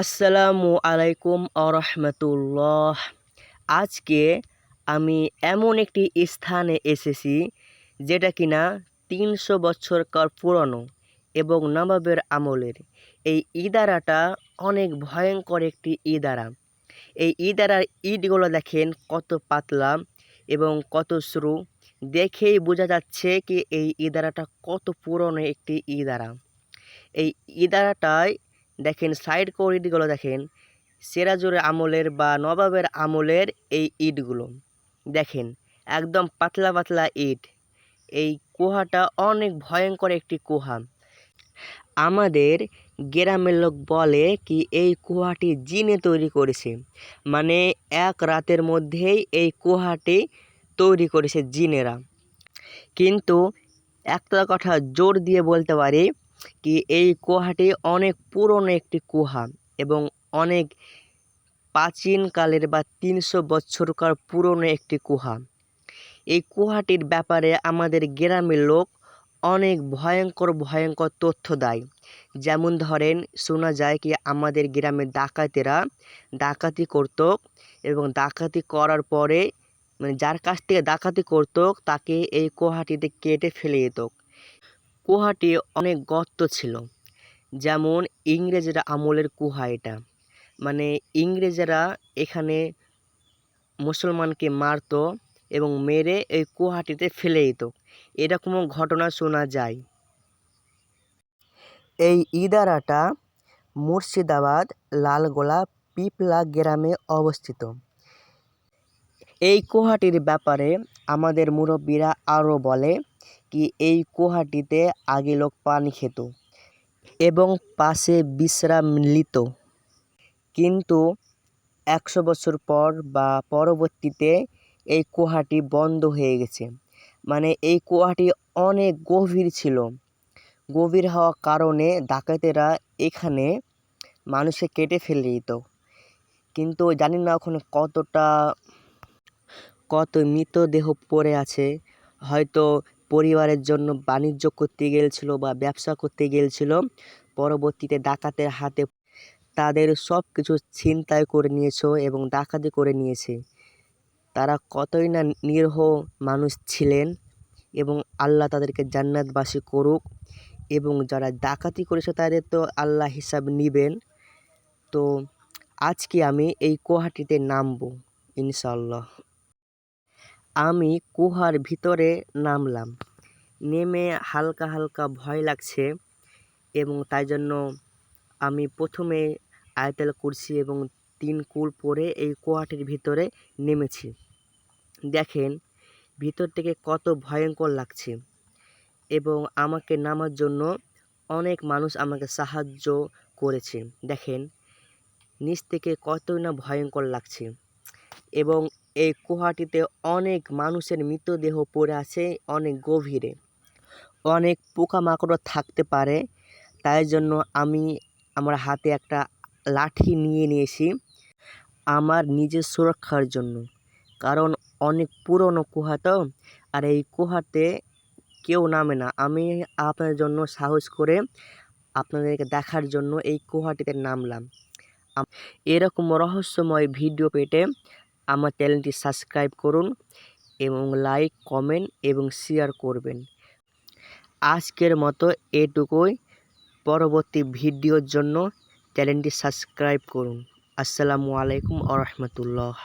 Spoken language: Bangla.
আসসালামু আলাইকুম আরহামতুল্লাহ। আজকে আমি এমন একটি স্থানে এসেছি যেটা কিনা তিনশো বছরকার পুরনো এবং নবাবের আমলের। এই ইদারাটা অনেক ভয়ঙ্কর একটি ইদারা। এই ইদারার ইটগুলো দেখেন কত পাতলা এবং কত সরু দেখেই বোঝা যাচ্ছে কি এই ইদারাটা কত পুরনো একটি ইদারা। এই ইদারাটায় দেখেন সাইড কোয়ালিটিগুলো দেখেন, সেরাজুরের আমলের বা নবাবের আমলের এই ইটগুলো। দেখেন, একদম পাতলা পাতলা ইট। এই কুহাটা অনেক ভয়ঙ্কর একটি কুহা আমাদের গ্রামের লোক বলে কি, এই কুহাটি জিনে তৈরি করেছে। মানে এক রাতের মধ্যেই এই কুহাটি তৈরি করেছে জিনেরা। কিন্তু একটা কথা জোর দিয়ে বলতে পারি কি এই গুহাটি অনেক পুরনো একটি গুহা এবং অনেক প্রাচীনকালের বা তিনশো বছরকার পুরনো একটি গুহা। এই গুহাটির ব্যাপারে আমাদের গ্রামের লোক অনেক ভয়ঙ্কর ভয়ঙ্কর তথ্য দেয়। যেমন ধরেন, শোনা যায় কি আমাদের গ্রামের ডাকাতেরা ডাকাতি করত এবং ডাকাতি করার পরে মানে যার কাছ থেকে ডাকাতি করতো তাকে এই গুহাটিতে কেটে ফেলে যেত গুহাটি অনেক গর্ত ছিল। যেমন ইংরেজরা আমলের গুহা এটা। মানে ইংরেজরা এখানে মুসলমানকে মারত এবং মেরে এই গুহাটিতে ফেলে দিত। এরকমও ঘটনা শোনা যায়। এই ইদারাটা মুর্শিদাবাদ লালগোলা পিপলা গ্রামে অবস্থিত। এই গুহাটির ব্যাপারে আমাদের মুরব্বীরা আরও বলে কি এই গুহাটিতে আগে লোক পানি খেত এবং পাশে বিশ্রাম নিত। কিন্তু একশো বছর পর বা পরবর্তীতে এই গুহাটি বন্ধ হয়ে গেছে। মানে এই গুহাটি অনেক গভীর ছিল। গভীর হওয়ার কারণে ডাকাতেরা এখানে মানুষে কেটে ফেলে দিত। কিন্তু জানি না ওখানে কতটা, কত মৃতদেহ পড়ে আছে। হয়তো পরিবারের জন্য বাণিজ্য করতে গিয়েছিল বা ব্যবসা করতে গিয়েছিল পরবর্তীতে ডাকাতের হাতে তাদের সব কিছু ছিনতাই করে নিয়েছে এবং ডাকাতি করে নিয়েছে। তারা কতই না নিরহ মানুষ ছিলেন এবং আল্লাহ তাদেরকে জান্নাতবাসী করুক এবং যারা ডাকাতি করেছে তাদের তো আল্লাহ হিসাব নেবেন। তো আজকে আমি এই গুহাটিতে নামবো ইনশাল্লাহ আমি গুহার ভিতরে নামলাম। নেমে হালকা হালকা ভয় লাগছে এবং তাই জন্য আমি প্রথমে আয়তাল কুরসি এবং তিন কুল পরে এই গুহাটির ভিতরে নেমেছি। দেখেন, ভিতর থেকে কত ভয়ঙ্কর লাগছে এবং আমাকে নামার জন্য অনেক মানুষ আমাকে সাহায্য করেছে। দেখেন, নিচ থেকে কতই না ভয়ঙ্কর লাগছে এবং এই গুহাটিতে অনেক মানুষের মৃতদেহ পড়ে আছে, অনেক গভীরে। অনেক পোকামাকড়ও থাকতে পারে, তাই জন্য আমি আমার হাতে একটা লাঠি নিয়ে নিয়েছি আমার নিজের সুরক্ষার জন্য। কারণ অনেক পুরনো কুহা তো, আর এই কুহাতে কেউ নামে না। আমি আপনার জন্য সাহস করে আপনাদেরকে দেখার জন্য এই কুহাটিতে নামলাম। এরকম রহস্যময় ভিডিও পেতে আমার চ্যানেলটি সাবস্ক্রাইব করুন এবং লাইক, কমেন্ট এবং শেয়ার করবেন। আজকের মতো এটুকুই। পরবর্তী ভিডিওর জন্য চ্যানেলটি সাবস্ক্রাইব করুন। আসসালামু আলাইকুম আ রহমতুল্লাহ।